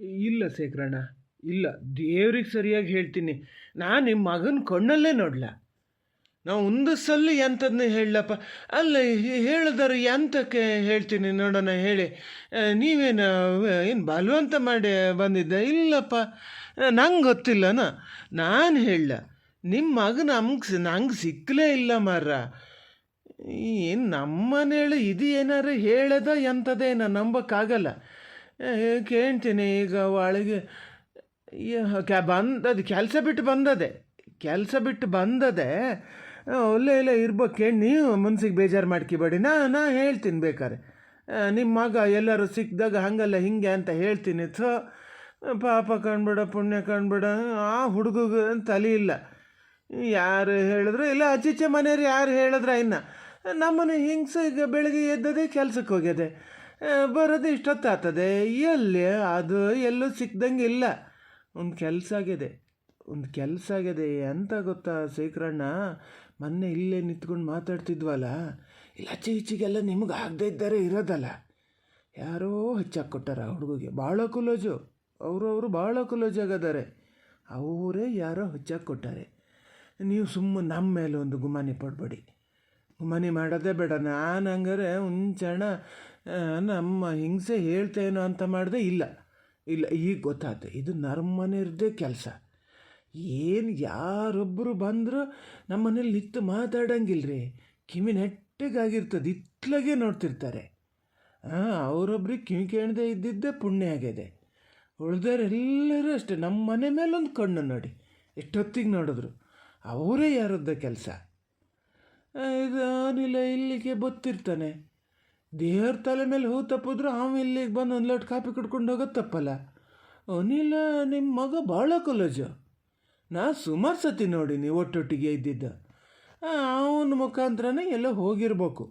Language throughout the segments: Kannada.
ಇಲ್ಲ ಶೇಖರಣ್ಣ, ಇಲ್ಲ. ದೇವ್ರಿಗೆ ಸರಿಯಾಗಿ ಹೇಳ್ತೀನಿ. ನಾನು ನಿಮ್ಮ ಮಗನ ಕಣ್ಣಲ್ಲೇ ನೋಡ್ಲ. ನಾವು ಒಂದು ಸಲ ಎಂಥದನ್ನ ಹೇಳಪ್ಪ ಅಲ್ಲ, ಹೇಳಿದ್ರೆ ಎಂತಕ್ಕೆ ಹೇಳ್ತೀನಿ ನೋಡೋಣ, ಹೇಳಿ. ನೀವೇನು ಏನು ಬಲವಂತ ಮಾಡಿ ಬಂದಿದ್ದ? ಇಲ್ಲಪ್ಪ. ನಂಗೆ ಗೊತ್ತಿಲ್ಲನ. ನಾನು ಹೇಳ ನಿಮ್ಮ ಮಗ ನಮ್ಗೆ ನಂಗೆ ಸಿಕ್ಕಲೇ ಇಲ್ಲ ಮಾರ ಏನು ನಮ್ಮನೇಳು ಇದು ಏನಾರು ಹೇಳದ ಎಂಥದೇನ ನಂಬೋಕ್ಕಾಗಲ್ಲ. ಕೇಳ್ತೀನಿ, ಈಗ ಒಳಗೆ ಕ್ಯಾ ಬಂದದು, ಕೆಲಸ ಬಿಟ್ಟು ಬಂದದೆ, ಕೆಲಸ ಬಿಟ್ಟು ಬಂದದೆ. ಒಳ್ಳೆ ಇಲ್ಲ ಇರ್ಬೇಕು ಕೇಳಿ, ನೀವು ಮನ್ಸಿಗೆ ಬೇಜಾರು ಮಾಡ್ಕೊಬೇಡಿ. ನಾ ನಾ ಹೇಳ್ತೀನಿ ಬೇಕಾರೆ ನಿಮ್ಮ ಮಗ ಎಲ್ಲರೂ ಸಿಕ್ಕಿದಾಗ ಹಂಗಲ್ಲ, ಹಿಂಗೆ ಅಂತ ಹೇಳ್ತೀನಿ. ಸೊ ಪಾಪ ಕಾಣ್ಬೇಡ, ಪುಣ್ಯ ಕಾಣ್ಬೇಡ, ಆ ಹುಡುಗಗೆ ತಲೆ ಇಲ್ಲ. ಯಾರು ಹೇಳಿದ್ರು, ಇಲ್ಲ ಅಚ್ಚಿಚ್ಚೆ ಮನೆಯವ್ರು ಯಾರು ಹೇಳಿದ್ರೆ, ಇನ್ನು. ನಮ್ಮನೆ ಈಗ ಬೆಳಗ್ಗೆ ಎದ್ದದೆ ಕೆಲ್ಸಕ್ಕೆ ಹೋಗ್ಯದೆ. ಬರೋದು ಇಷ್ಟೊತ್ತಾಗ್ತದೆ ಎಲ್ಲಿ? ಅದು ಎಲ್ಲೂ ಸಿಕ್ದಂಗೆ ಇಲ್ಲ. ಒಂದು ಕೆಲಸ ಆಗಿದೆ. ಒಂದು ಕೆಲಸ ಆಗಿದೆ. ಎಂತ ಗೊತ್ತಾ ಶೇಖರಣ್ಣ? ಮೊನ್ನೆ ಇಲ್ಲೇ ನಿಂತ್ಕೊಂಡು ಮಾತಾಡ್ತಿದ್ವಲ್ಲ? ಇಲ್ಲ ಈಚೆಗೆಲ್ಲ ನಿಮ್ಗೆ ಆಗದೆ ಇದ್ದಾರೆ ಇರೋದಲ್ಲ. ಯಾರೋ ಹಚ್ಚಾಕ್ ಕೊಟ್ಟಾರ ಹುಡುಗಿಗೆ. ಭಾಳ ಕುಲೋಜು. ಅವರು ಅವರು ಭಾಳ ಕುಲೋಜ್ ಆಗದಾರೆ ಅವರೇ ಯಾರೋ ಹಚ್ಚಾಕ್ ಕೊಟ್ಟಾರೆ ನೀವು ಸುಮ್ಮನೆ ನಮ್ಮ ಮೇಲೆ ಒಂದು ಗುಮಾನಿ ಪಡಬೇಡಿ. ಗುಮಾನಿ ಮಾಡೋದೇ ಬೇಡ. ನಾನು ಹಂಗಾರೆ ಮುಂಚಣ ನಮ್ಮ ಹಿಂಸೆ ಹೇಳ್ತೇನೋ ಅಂತ ಮಾಡಿದೆ ಇಲ್ಲ. ಇಲ್ಲ, ಈಗ ಗೊತ್ತಾಯ್ತು. ಇದು ನರ್ಮನೆರ್ದೇ ಕೆಲಸ. ಏನು ಯಾರೊಬ್ಬರು ಬಂದರೂ ನಮ್ಮ ಮನೇಲಿ ನಿಂತು ಮಾತಾಡಂಗಿಲ್ರಿ. ಕಿವಿ ನೆಟ್ಟಗಾಗಿರ್ತದೆ. ಇತ್ಲಾಗೆ ನೋಡ್ತಿರ್ತಾರೆ. ಹಾಂ ಅವರೊಬ್ರಿಗೆ ಕಿವಿ ಕೇಳದೆ ಇದ್ದಿದ್ದೇ ಪುಣ್ಯ ಆಗಿದೆ ಉಳ್ದವರೆಲ್ಲರೂ ಅಷ್ಟೇ. ನಮ್ಮ ಮನೆ ಮೇಲೊಂದು ಕಣ್ಣು ನೋಡಿ. ಎಷ್ಟೊತ್ತಿಗೆ ನೋಡಿದ್ರು. ಅವರೇ ಯಾರದ್ದ ಕೆಲಸ. ಇದು ಅನಿಲ ಇಲ್ಲಿಗೆ ಬತ್ತಿರ್ತಾನೆ. ದೇವ್ರ ತಲೆ ಮೇಲೆ ಹೂ ತಪ್ಪಿದ್ರು ಅವ ಇಲ್ಲಿಗೆ ಬಂದು ಒಂದು ಲೋಟ್ ಕಾಪಿ ಕುಡ್ಕೊಂಡು ಹೋಗೋದು ತಪ್ಪಲ್ಲ. ಅನಿಲ ನಿಮ್ಮ ಮಗ ಭಾಳ ಕಾಲೇಜು. ನಾ ಸುಮಾರು ಸತಿ ನೋಡೀನಿ ಒಟ್ಟೊಟ್ಟಿಗೆ ಇದ್ದಿದ್ದ. ಅವನ ಮುಖಾಂತರನೇ ಎಲ್ಲ ಹೋಗಿರ್ಬೇಕು.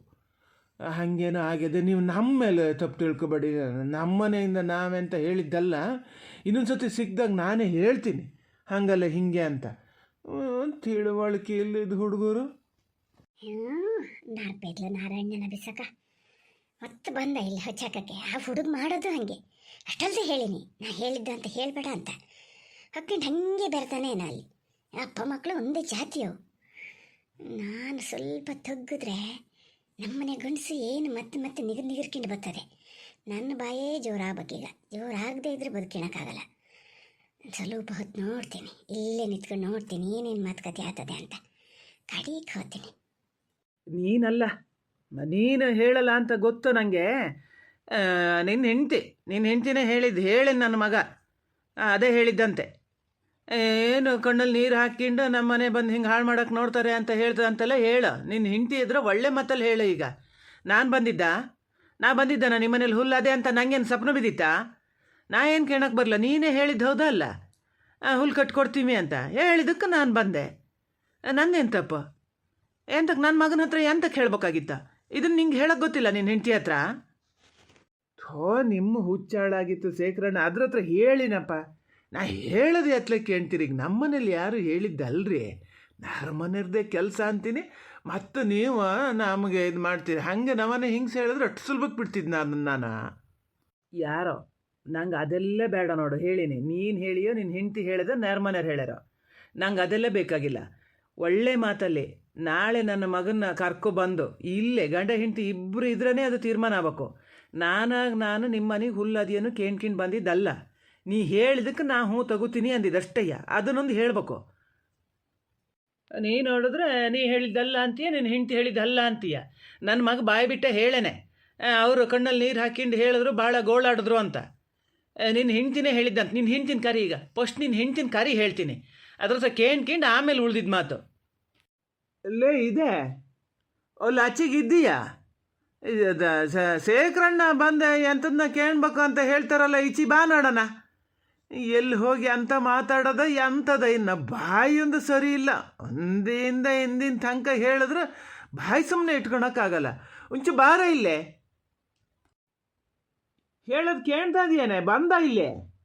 ಹಾಗೇನೋ ಆಗಿದೆ ನೀವು ನಮ್ಮ ಮೇಲೆ ತಪ್ಪು ತಿಳ್ಕೊಬೇಡಿ. ನಮ್ಮ ಮನೆಯಿಂದ ನಾವೆಂತ ಹೇಳಿದ್ದಲ್ಲ ಇನ್ನೊಂದು ಸತಿ ಸಿಕ್ಕಿದಾಗ ನಾನೇ ಹೇಳ್ತೀನಿ. ಹಾಗಲ್ಲ ಹಿಂಗೆ ಅಂತ. ತಿಳುವಳಿಕೆ ಇಲ್ಲದ ಹುಡುಗರು. ನಾರಾಯಣನ ಬಿಸಕ. ಮತ್ತೆ ಬಂದ ಇಲ್ಲಿ ಹಚ್ಚಾಕಕ್ಕೆ. ಆ ಹುಡುಗ ಮಾಡೋದು ಹಾಗೆ. ಅಷ್ಟಲ್ಲದೆ ಹೇಳಿನಿ. ನಾ ಹೇಳಿದ್ದು ಅಂತ ಹೇಳಬೇಡ ಅಂತ. ಹೊಕ್ಕಿಂಡು ಹಾಗೆ ಬರ್ತಾನೆ ಅಲ್ಲಿ. ಅಪ್ಪ ಮಕ್ಕಳು ಒಂದೇ ಜಾತಿಯವು ನಾನು ಸ್ವಲ್ಪ ತಗ್ಗಿದ್ರೆ ನಮ್ಮನೆ ಗಂಡಸು ಏನು ಮತ್ತೆ ಮತ್ತೆ ನಿಗರ್ ನಿಗರ್ಕೊಂಡು ಬರ್ತದೆ. ನನ್ನ ಬಾಯೇ ಜೋರಾಗಬೇಕೀಗ ಜೋರಾಗದೇ ಇದ್ರೆ ಬದುಕಿಣಕ್ಕಾಗಲ್ಲ. ಸ್ವಲ್ಪ ಹೊತ್ತು ನೋಡ್ತೀನಿ. ಇಲ್ಲೇ ನಿಂತ್ಕೊಂಡು ನೋಡ್ತೀನಿ ಏನೇನು ಮಾತುಕತೆ ಆಗ್ತದೆ ಅಂತ. ಕಡೀಕ್ ಹೋಗ್ತೀನಿ. ನೀನಲ್ಲ. ನೀನು ಹೇಳಲ್ಲ ಅಂತ ಗೊತ್ತು ನನಗೆ ನಿನ್ನ ಹೆಂಡ್ತಿ ನಿನ್ನ ಹೆಂಡ್ತಿನೇ ಹೇಳಿದ್ದು ಹೇಳಿ ನನ್ನ ಮಗ. ಅದೇ ಹೇಳಿದ್ದಂತೆ. ಏನು ಕಣ್ಣಲ್ಲಿ ನೀರು ಹಾಕಿಂಡು ನಮ್ಮ ಮನೆ ಬಂದು ಹಿಂಗೆ ಹಾಳು ಮಾಡೋಕ್ಕೆ ನೋಡ್ತಾರೆ ಅಂತ ಹೇಳ್ತದೆ ಅಂತೆಲ್ಲ ಹೇಳು. ನಿನ್ನ ಹೆಂಡ್ತಿ ಇದ್ರೆ ಒಳ್ಳೆ ಮತ್ತಲ್ಲಿ ಹೇಳು ಈಗ. ನಾನು ಬಂದಿದ್ದ? ನಾ ಬಂದಿದ್ದಾನ? ನಿಮ್ಮ ಮನೇಲಿ ಹುಲ್ಲು ಅದೇ ಅಂತ ನಂಗೇನು ಸಪ್ನ ಬಿದ್ದಿತ್ತಾ? ನಾ ಏನು ಕೇಳಕ್ಕೆ ಬರಲ್ಲ ನೀನೇ ಹೇಳಿದ್ದು ಹೌದಾ ಅಲ್ಲ? ಆ, ಹುಲ್ಲು ಕಟ್ಕೊಡ್ತೀವಿ ಅಂತ. ಹೇಳಿದ್ದಕ್ಕೆ ನಾನು ಬಂದೆ. ನಂದೇನು ತಪ್ಪು? ಎಂತಕ್ಕೆ ನನ್ನ ಮಗನ ಹತ್ರ ಎಂತಕ್ಕೆ ಹೇಳ್ಬೇಕಾಗಿತ್ತ ಇದನ್ನ ನಿಂಗೆ ಹೇಳಕ್ಕೆ ಗೊತ್ತಿಲ್ಲ ನಿನ್ನ ಹೆಂಡತಿ ಹತ್ರ? ಥೋ ನಿಮ್ಮ ಹುಚ್ಚಾಳಾಗಿತ್ತು ಶೇಖರಣ್ಣ. ಅದ್ರ ಹತ್ರ ಹೇಳಿನಪ್ಪ. ನಾ ಹೇಳದೆ ಎತ್ಲಕ್ಕೆ ಕೇಳ್ತೀರಿ. ಈಗ ನಮ್ಮನೇಲಿ ಯಾರು ಹೇಳಿದ್ದಲ್ರಿ? ನಮ್ಮನೆಯವ್ರದ್ದೇ ಕೆಲಸ ಅಂತೀನಿ. ಮತ್ತು ನೀವು ನಮಗೆ ಇದು ಮಾಡ್ತೀರಿ. ಹಾಗೆ ನಮ್ಮನೆ ಹಿಂಗೆ ಹೇಳಿದ್ರೆ ಅಷ್ಟು ಸುಲಭಕ್ಕೆ ಬಿಡ್ತಿದ್ದು ನಾನು ನಾನು? ಯಾರೋ? ನಂಗೆ ಅದೆಲ್ಲ ಬೇಡ ನೋಡು. ಹೇಳಿನಿ. ನೀನು ಹೇಳಿಯೋ ನಿನ್ನ ಹೆಂಡತಿ ಹೇಳಿದ ನೇರ್ಮನೆಯವ್ರು ಹೇಳ್ಯಾರೋ? ನಂಗೆ ಅದೆಲ್ಲ ಬೇಕಾಗಿಲ್ಲ. ಒಳ್ಳೆ ಮಾತಲ್ಲಿ, ನಾಳೆ ನನ್ನ ಮಗನ್ನ ಕರ್ಕೊ ಬಂದು, ಇಲ್ಲೇ ಗಂಡ ಹೆಂಡತಿ ಇಬ್ಬರು ಇದ್ರೇ ಅದು ತೀರ್ಮಾನ ಆಗಬೇಕು. ನಾನಾಗ ನಾನು ನಿಮ್ಮ ಮನೆಗೆ ಹುಲ್ಲದಿಯನ್ನು ಕೇಣ್ಕಿಂಡು ಬಂದಿದ್ದಲ್ಲ. ನೀ ಹೇಳಿದಕ್ಕೆ ನಾ ಹ್ಞೂ ತಗೋತೀನಿ ಅಂದಿದ್ದಷ್ಟಯ್ಯ ಅದನ್ನೊಂದು ಹೇಳಬೇಕು. ನೀ ನೋಡಿದ್ರೆ ನೀ ಹೇಳಿದ್ದಲ್ಲ ಅಂತೀಯ, ನಿನ್ನ ಹೆಂಡತಿ ಹೇಳಿದ್ದಲ್ಲ ಅಂತೀಯ. ನನ್ನ ಮಗ ಬಾಯಿ ಬಿಟ್ಟೆ ಹೇಳೇನೆ. ಅವರು ಕಣ್ಣಲ್ಲಿ ನೀರು ಹಾಕಿಂಡು ಹೇಳಿದ್ರು ಭಾಳ ಗೋಳಾಡಿದ್ರು ಅಂತ. ನಿನ್ನ ಹೆಂಡ್ತಿನೇ ಹೇಳಿದ್ದಂತ ನಿನ್ನ ಹೆಂಡ್ತಿನ ಕರಿ ಈಗ. ಫಸ್ಟ್ ನಿನ್ನ ಹೆಂಡ್ತಿನ ಕರಿ ಹೇಳ್ತೀನಿ. ಅದ್ರ ಸಹ ಕೇಣ್ಕಿಂಡು ಆಮೇಲೆ ಉಳಿದಿದ್ದ ಮಾತು. ಅಲ್ಲೇ ಇದೆ. ಅಲ್ಲಿ ಅಚ್ಚಿಗಿದ್ದೀಯಾ? ಶೇಖರಣ್ಣ ಬಂದೆ ಎಂಥದನ್ನ ಕೇಳ್ಬೇಕು ಅಂತ ಹೇಳ್ತಾರಲ್ಲ ಈಚಿ ಬಾ ನೋಡೋಣ. ಎಲ್ಲಿ ಹೋಗಿ ಅಂತ ಮಾತಾಡೋದ ಎಂಥದ? ಇನ್ನು ಬಾಯಿಯೊಂದು ಸರಿ ಇಲ್ಲ. ಒಂದಿಂದ ಹಿಂದಿನ ತನಕ ಹೇಳಿದ್ರೆ ಬಾಯಿ ಸುಮ್ಮನೆ ಇಟ್ಕೊಳಕ್ಕಾಗಲ್ಲ. ಒಂಚು ಬಾರ ಇಲ್ಲೇ. ಹೇಳೋದು ಕೇಳ್ತಾ ಇದೆಯೇನೆ? ಬಂದ ಇಲ್ಲೇ?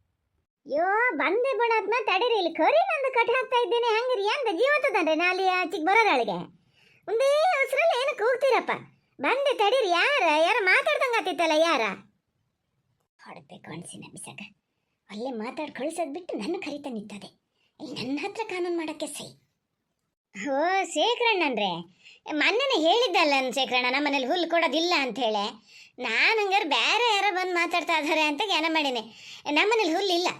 ಯೋ ಬಂದೆ ಬಣ್ಣ ತಡೀರಿ ಇಲ್ಲಿ. ಕರಿ ನಂದು ಕಟ್ ಹಾಕ್ತಾ ಇದ್ದೇನೆ. ಹಂಗಿರಿ ಅಂತ ಜೀವತದನ್ರಿ ನಾಲಿ ಆಚಿಗೆ ಬರೋದಾಳಿಗೆ ಒಂದೇ ಹೆಸರಲ್ಲಿ ಏನು ಕೂಗ್ತೀರಪ್ಪ ಬಂದೆ ತಡೀರಿ, ಯಾರ ಯಾರ ಮಾತಾಡ್ದಂಗೆ ಆತಿತ್ತಲ್ಲ, ಯಾರ? ಹೊಡ್ಬೇಕು ಅನ್ಸಿನ ಬಿಸಾಕ ಅಲ್ಲೇ ಮಾತಾಡಿ ಕಳಿಸೋದು ಬಿಟ್ಟು ನನ್ನ ಕರಿತಾ ನಿಂತದೆ. ಇಲ್ಲಿ ನನ್ನ ಹತ್ರ ಕಾನೂನು ಮಾಡೋಕ್ಕೆ ಸೈ. ಓ ಶೇಖರಣ್ಣನ್ರೆ. ಮೊನ್ನೆನೇ ಹೇಳಿದ್ದಲ್ಲ ನನ್ನ ಶೇಖರಣ್ಣ, ನಮ್ಮ ಮನೇಲಿ ಹುಲ್ಲು ಕೊಡೋದಿಲ್ಲ ಅಂತ ಹೇಳಿ. ನಾನು ಹಂಗಾರೆ ಬೇರೆ ಯಾರೋ ಬಂದು ಮಾತಾಡ್ತಾ ಇದ್ದಾರೆ ಅಂತ ಜ್ಞಾನ ಮಾಡೀನಿ. ಹುಲ್ಲು ಇಲ್ಲ.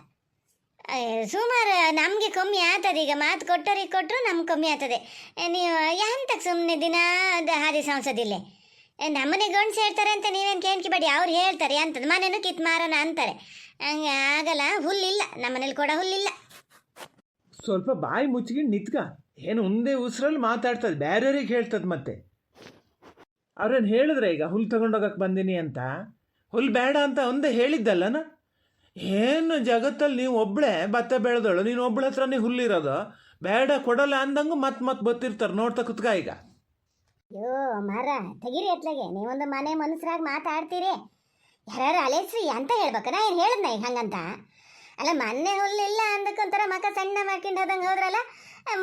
ಸುಮಾರು ನಮಗೆ ಕಮ್ಮಿ ಆಗ್ತದೆ ಈಗ ಮಾತು ಕೊಟ್ಟರಿಗೆ ಕೊಟ್ಟರು ನಮ್ಗೆ ಕಮ್ಮಿ ಆಗ್ತದೆ ನೀವು ಎಂತಕ್ಕೆ ಸುಮ್ಮನೆ ದಿನ ಹಾದಿ ಸಂಸದಿಲ್ಲ? ನಮ್ಮನೆ ಗಂಡ್ಸು ಹೇಳ್ತಾರೆ ಅಂತ ನೀವೇನು ಕೇಳ್ಕಿಬೇಡಿ ಅವ್ರು ಹೇಳ್ತಾರೆ ಅಂತದ್ದು ಮನೇನು ಕಿತ್ ಮಾರೋಣ ಅಂತಾರೆ. ಹಂಗೆ ಆಗಲ್ಲ. ಹುಲ್ಲಿಲ್ಲ. ನಮ್ಮನೇಲಿ ಕೂಡ ಹುಲ್ಲಿಲ್ಲ. ಸ್ವಲ್ಪ ಬಾಯಿ ಮುಚ್ಕೊಂಡು ನಿತ್ಕ. ಏನು ಒಂದೇ ಉಸಿರಲ್ಲಿ ಮಾತಾಡ್ತದೆ. ಬೇರೆಯವ್ರಿಗೆ ಹೇಳ್ತದೆ ಮತ್ತೆ. ಅವ್ರೇನು ಹೇಳಿದ್ರೆ ಈಗ? ಹುಲ್ಲು ತಗೊಂಡೋಗಕ್ಕೆ ಬಂದೀನಿ ಅಂತ. ಹುಲ್ಲು ಬೇಡ ಅಂತ ಒಂದೇ ಹೇಳಿದ್ದಲ್ಲನ? ಏನು ಜಗತ್ತಲ್ಲಿ ನೀವು ಒಬ್ಬಳೇ ಭತ್ತ ಬೆಳೆದಳು? ನೀನು ಒಬ್ಬಳ ಹತ್ರನೇ ಹುಲ್ಲಿರೋದು. ಬೇಡ, ಕೊಡಲ್ಲ ಅಂದಂಗೂ ಮತ್ತೆ ಮತ್ ಬತ್ತಿರ್ತಾರೆ ನೋಡ್ತಾ ಕುತ್ಕ ಈಗ. ಅಯ್ಯೋ ಮಾರ ತೆಗಿರಿ ಎತ್ಲಾಗೆ ನೀವೊಂದು ಮನೆ ಮನಸ್ಸರಾಗಿ ಮಾತಾಡ್ತೀರಿ. ಯಾರು ಅಲೆಸ್ರಿ ಅಂತ ಹೇಳ್ಬೇಕು. ನಾ ಏನು ಹೇಳಿದ್ನ ಈಗ ಹಂಗಂತ? ಅಲ್ಲ ಮೊನ್ನೆ ಹುಲ್ಲಿಲ್ಲ ಅಂದಕ್ಕಂತರ ಮಕ ಸಣ್ಣ ಮಾಡ್ಕೊಂಡು ಹೋದಂಗೆ ಹೋದ್ರಲ್ಲ,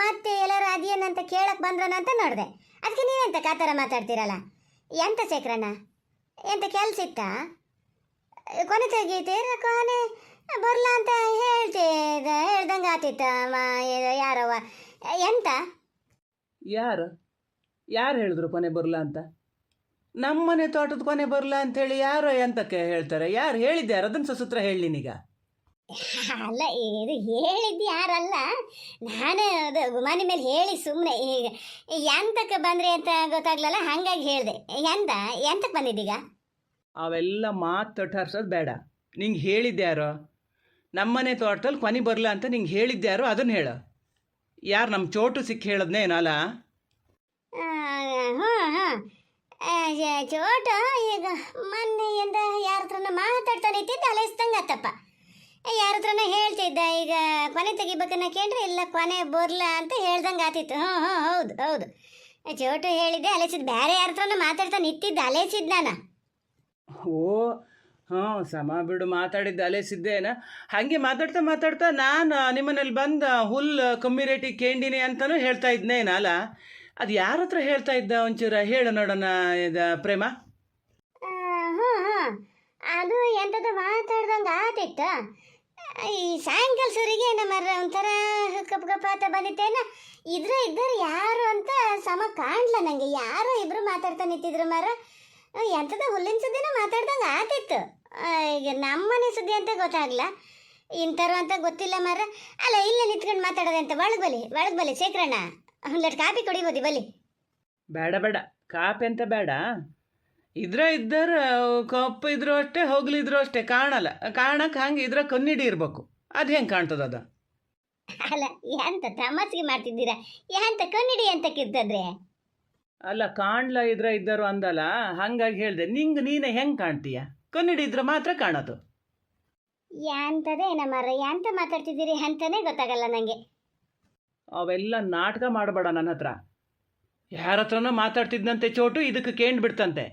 ಮತ್ತೆ ಎಲ್ಲರೂ ಅದೇನಂತ ಕೇಳಕ್ ಬಂದ್ರನ ಅಂತ ನೋಡಿದೆ. ಅದಕ್ಕೆ ನೀವೆಂತ ಕಾತರ ಮಾತಾಡ್ತೀರಲ್ಲ? ಎಂತ ಶೇಖರಣ್ಣ? ಎಂತ ಕೆಲ್ಸ ಇತ್ತಾ? ಕೊನೆ ತೆಗೀತೀರ ಕೊನೆ ಬರಲ್ಲ ಅಂತ ಹೇಳ್ತಿದ್ದ. ಹೇಳ್ದಂಗೆ ಆತಿತ್ತ ಯಾರವ ಎಂತ? ಯಾರು? ಯಾರು ಹೇಳಿದ್ರು ಕೊನೆ ಬರಲ್ಲ ಅಂತ? ನಮ್ಮನೆ ತೋಟದ ಕೊನೆ ಬರಲ್ಲ ಅಂತೇಳಿ ಯಾರೋ ಎಂತಕ್ಕೆ ಹೇಳ್ತಾರೆ? ಯಾರು ಹೇಳಿದ್ಯಾರು ಅದನ್ನು ಸಸೂತ್ರ ಹೇಳಿ ನೀನೀಗ. ಅಲ್ಲ ಇದು ಹೇಳಿದ್ದು ಯಾರಲ್ಲ? ನಾನೇ ಅದು ಮನೆ ಮೇಲೆ ಹೇಳಿ ಸುಮ್ಮನೆ ಈಗ ಎಂತಕ್ಕೆ ಬಂದ್ರಿ ಅಂತ ಗೊತ್ತಾಗ್ಲಲ್ಲ ಹಾಗಾಗಿ ಹೇಳಿದೆ. ಎಂತ? ಎಂತಕ್ಕೆ ಬಂದಿದ್ದೀಗ? ಅವೆಲ್ಲ ಮಾತು ತೊಟ್ಟಾರ್ಸೋದು ಬೇಡ. ನಿಂಗೆ ಹೇಳಿದ್ಯಾರೋ ನಮ್ಮನೆ ತೋಟದಲ್ಲಿ ಕೊನೆ ಬರಲ್ಲ ಅಂತ ನಿಂಗೆ ಹೇಳಿದ್ಯಾರೋ ಅದನ್ನು ಹೇಳು. ಯಾರು ನಮ್ಮ ಚೋಟು ಸಿಕ್ಕಿ ಹೇಳದ್ನೇ ಏನಲ್ಲ ಚೋಟ, ಈಗ ಮೊನ್ನೆಯಿಂದ ಯಾರ ಹತ್ರನ ಮಾತಾಡ್ತಾ ನಿಂತಿದ್ದ ಅಲೆಸ್ದಂಗೆ ಆತಪ್ಪ. ಯಾರ ಹತ್ರನ ಹೇಳ್ತಿದ್ದ? ಈಗ ಕೊನೆ ತೆಗಿಬೇಕನ್ನ ಕೇಳ್ರೆ ಇಲ್ಲ ಕೊನೆ ಬರ್ಲ ಅಂತ ಹೇಳ್ದಂಗೆ ಆತಿತ್ತು. ಹ್ಞೂ ಹ್ಞೂ ಹೌದು ಹೌದು. ಚೋಟು ಹೇಳಿದ್ದೆ, ಅಲೆಸಿದ್. ಬೇರೆ ಯಾರ ಹತ್ರನ ಮಾತಾಡ್ತಾ ನಿಂತಿದ್ದ ಅಲೆಸಿದ್ ನಾನು. ಓ, ಹಾಂ, ಸಮ ಬಿಡು, ಮಾತಾಡಿದ್ದ ಅಲೆ ಸಿದ್ದೇನ ಹಾಗೆ ಮಾತಾಡ್ತಾ ಮಾತಾಡ್ತಾ ನಾನು ನಿಮ್ಮನೇಲಿ ಬಂದ ಹುಲ್ಲು ಕಮ್ಮಿ ರೇಟಿಗೆ ಕೇಂಡಿನಿ ಅಂತಲೂ ಹೇಳ್ತಾ ಇದ್ನೇನಲ್ಲ ಅದು ಯಾರ ಹತ್ರ ಹೇಳ್ತಾ ಇದ್ದ ಒಂಚೂರ ಹೇಳು ನೋಡೋಣ, ಇದು, ಪ್ರೇಮ. ಅದು ಎಂತದ ಮಾತಾಡ್ದಂಗೆ ಆತಿತ್ತು? ಈ ಸಾಯಂಕಾಲ ಸರಿಗೆ ನಮ್ಮ ಒಂಥರ ಕಪ್ ಕಪ್ ಆತ ಬಂದಿತ್ತೇನ ಇದ್ರ ಇದ್ದಾರೆ ಯಾರು ಅಂತ ಸಮ ಕಾಣ್ಲ ನನಗೆ ಯಾರೋ ಇಬ್ರು ಮಾತಾಡ್ತಾ ನಿಂತಿದ್ರು ಮರ ಎಂಥದ ಹುಲ್ಲಿನ ಸುದ್ದಿನ ಮಾತಾಡ್ದಂಗೆ ಆತಿತ್ತು. ಈಗ ನಮ್ಮನೆ ಸುದ್ದಿ ಅಂತ ಗೊತ್ತಾಗ್ಲ ಇಂಥರು ಅಂತ ಗೊತ್ತಿಲ್ಲ ಮಾರ ಅಲ್ಲ ಇಲ್ಲೇ ನಿಂತ್ಕೊಂಡು ಮಾತಾಡೋದಂತ ಒಳಗೆ ಬಲಿ ಒಳಗೆ ಬಲಿ ಶೇಖರಣ್ಣ. ಒಂದೆರಡು ಕಾಪಿ ಕುಡಿಬೋದು ಬಲಿ ಬೇಡ ಬೇಡ. ಕಾಪಿ ಅಂತ ಬೇಡ. ಇದ್ರ ಇದ್ದರ ಕಪ್ಪು ಇದ್ರೂ ಅಷ್ಟೇ ಹೋಗ್ಲಿದ್ರು ಅಷ್ಟೇ ಕಾಣಲ್ಲ. ಕಾಣಕ್ಕೆ ಹಂಗೆ ಇದ್ರ ಕನ್ನಿಡಿ ಇರಬೇಕು. ಅದು ಹೆಂಗೆ ಕಾಣ್ತದ ಅದು? ಅಲ್ಲ ಎಂತ ತಮಾಸಿಗೆ ಮಾಡ್ತಿದ್ದೀರಾ? ಎಂತ ಕನ್ನಡಿ ಅಂತ ಕಿರ್ತದ್ರೆ? ಅಲ್ಲ ಕಾಣ್ಲ ಇದ್ರ ಇದ್ದರು ಅಂದಲ್ಲ ಹಂಗಾಗಿ ಹೇಳಿದೆ ನಿಂಗೆ ನೀನೆ ಹೆಂಗೆ ಕಾಣ್ತೀಯ? ಕನ್ನಡಿದ್ರೆ ಇದ್ರೆ ಮಾತ್ರ ಕಾಣೋದು. ಯಾಂತದೇ ನಮ್ಮರ ಯಾಂತ ಮಾತಾಡ್ತಿದ್ದೀರಿ ಅಂತಾನೆ ಗೊತ್ತಾಗಲ್ಲ ನನಗೆ ಅವೆಲ್ಲ ನಾಟಕ ಮಾಡಬೇಡ ನನ್ನ ಹತ್ರ. ಯಾರ ಹತ್ರನೂ ಮಾತಾಡ್ತಿದ್ದಂತೆ ಚೋಟು ಇದಕ್ಕೆ ಕೇಂಡ್ ಬಿಡ್ತಂತೆ.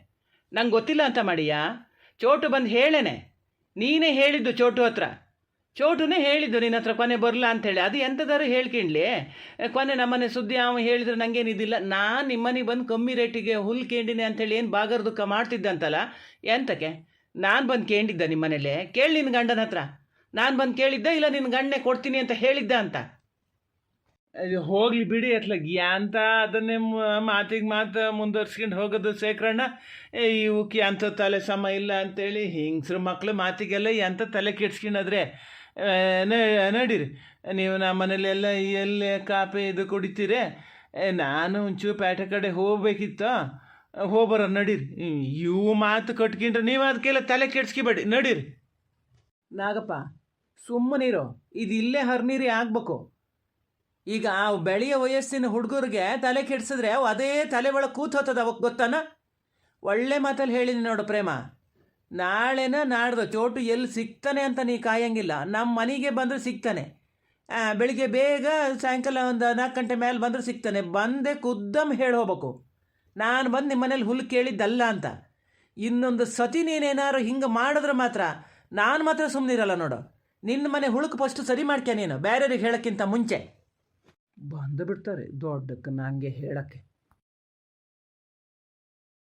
ನಂಗೆ ಗೊತ್ತಿಲ್ಲ ಅಂತ ಮಾಡಿಯಾ? ಚೋಟು ಬಂದು ಹೇಳೇನೆ. ನೀನೇ ಹೇಳಿದ್ದು ಚೋಟು ಹತ್ರ. ಚೋಟುನೇ ಹೇಳಿದ್ದು ನಿನ್ನ ಹತ್ರ ಕೊನೆ ಬರಲ್ಲ ಅಂಥೇಳಿ ಅದು ಎಂಥದಾರು ಹೇಳ್ಕೊಂಡ್ಲಿ? ಕೊನೆ ನಮ್ಮನೆ ಸುದ್ದಿ ಅವ ಹೇಳಿದ್ರೆ ನನಗೇನಿದಿಲ್ಲ ನಾನು ನಿಮ್ಮನೆಗೆ ಬಂದು ಕಮ್ಮಿ ರೇಟಿಗೆ ಹುಲ್ ಕೇಂಡಿನಿ ಅಂಥೇಳಿ ಏನು ಬಾಗರ್ ದುಃಖ ಮಾಡ್ತಿದ್ದಂತಲ್ಲ? ಎಂತಕ್ಕೆ? ನಾನು ಬಂದು ಕೇಳಿದ್ದ ನಿಮ್ಮನೇಲಿ ಕೇಳಿ ನಿನ್ನ ಗಂಡನ ಹತ್ರ. ನಾನು ಬಂದು ಕೇಳಿದ್ದೆ ಇಲ್ಲ ನಿನ್ನ ಗಂಡನೇ ಕೊಡ್ತೀನಿ ಅಂತ ಹೇಳಿದ್ದ ಅಂತ? ಹೋಗ್ಲಿ ಬಿಡಿ ಅತ್ಲಾಗ. ಯಾಂತ ಅದನ್ನೇ ಮಾತಿಗೆ ಮಾತು ಮುಂದುವರ್ಸ್ಕೊಂಡು ಹೋಗೋದು ಶೇಖರಣ್ಣ. ಇವಕ್ಕೆ ಅಂಥ ತಲೆ ಸಮ ಇಲ್ಲ ಅಂತೇಳಿ ಹಿಂಗ್ಸ್ರ ಮಕ್ಳು ಮಾತಿಗೆಲ್ಲ ಎಂಥ ತಲೆ ಕೆಡ್ಸ್ಕೊಂಡಾದ್ರೆ? ನಡೀರಿ, ನೀವು ನಮ್ಮ ಮನೇಲೆಲ್ಲ ಎಲ್ಲಿ ಕಾಪಿ ಇದು ಕುಡಿತೀರಿ. ನಾನು ಒಂಚೂರು ಪೇಟೆ ಕಡೆ ಹೋಗ್ಬೇಕಿತ್ತು. ಹೋಗ್ಬರ, ನಡೀರಿ. ಇವು ಮಾತು ಕಟ್ಕೊಂಡ್ರೆ ನೀವು ಅದಕ್ಕೆಲ್ಲ ತಲೆ ಕೆಡ್ಸ್ಕೊಬೇಡಿ, ನಡೀರಿ. ನಾಗಪ್ಪ ಸುಮ್ಮನಿರು ಇದು ಇಲ್ಲೇ ಹರ್ನೀರಿ ಆಗ್ಬೇಕು. ಈಗ ಆ ಬೆಳೆಯ ವಯಸ್ಸಿನ ಹುಡುಗರಿಗೆ ತಲೆ ಕೆಡ್ಸಿದ್ರೆ ಅದೇ ತಲೆ ಒಳಗೆ ಕೂತ್ ಹೋತದ ಅವಾಗ ಗೊತ್ತಾನ? ಒಳ್ಳೆ ಮಾತಲ್ಲಿ ಹೇಳಿನಿ ನೋಡು ಪ್ರೇಮ. ನಾಳೆನ ನಾಡ್ದು, ಚೋಟು ಎಲ್ಲಿ ಸಿಗ್ತಾನೆ ಅಂತ ನೀ ಕಾಯಂಗಿಲ್ಲ. ನಮ್ಮ ಮನೆಗೆ ಬಂದರೆ ಸಿಗ್ತಾನೆ. ಬೆಳಿಗ್ಗೆ ಬೇಗ ಸಾಯಂಕಾಲ ಒಂದು ನಾಲ್ಕು ಗಂಟೆ ಮೇಲೆ ಬಂದರೆ ಸಿಗ್ತಾನೆ. ಬಂದೆ ಖುದ್ದಮ್ ಹೇಳಿ ಹೋಗ್ಬೇಕು. ನಾನು ಬಂದು ನಿಮ್ಮ ಮನೇಲಿ ಹುಲ್ಲು ಕೇಳಿದ್ದಲ್ಲ ಅಂತ. ಇನ್ನೊಂದು ಸತಿ ನೀನೇನಾರು ಹಿಂಗೆ ಮಾಡಿದ್ರೆ ಮಾತ್ರ ನಾನು ಮಾತ್ರ ಸುಮ್ಮನಿರಲ್ಲ ನೋಡು. ನಿನ್ನ ಮನೆ ಹುಳುಕು ಫಸ್ಟ್ ಸರಿ ಮಾಡ್ಕೆ ನೀನು? ಬೇರೆಯವ್ರಿಗೆ ಹೇಳೋಕ್ಕಿಂತ ಮುಂಚೆ. ಬಂದು ಬಿಡ್ತಾರೆ ದೊಡ್ಡಕ್ಕೆ ನನಗೆ ಹೇಳಕ್ಕೆ.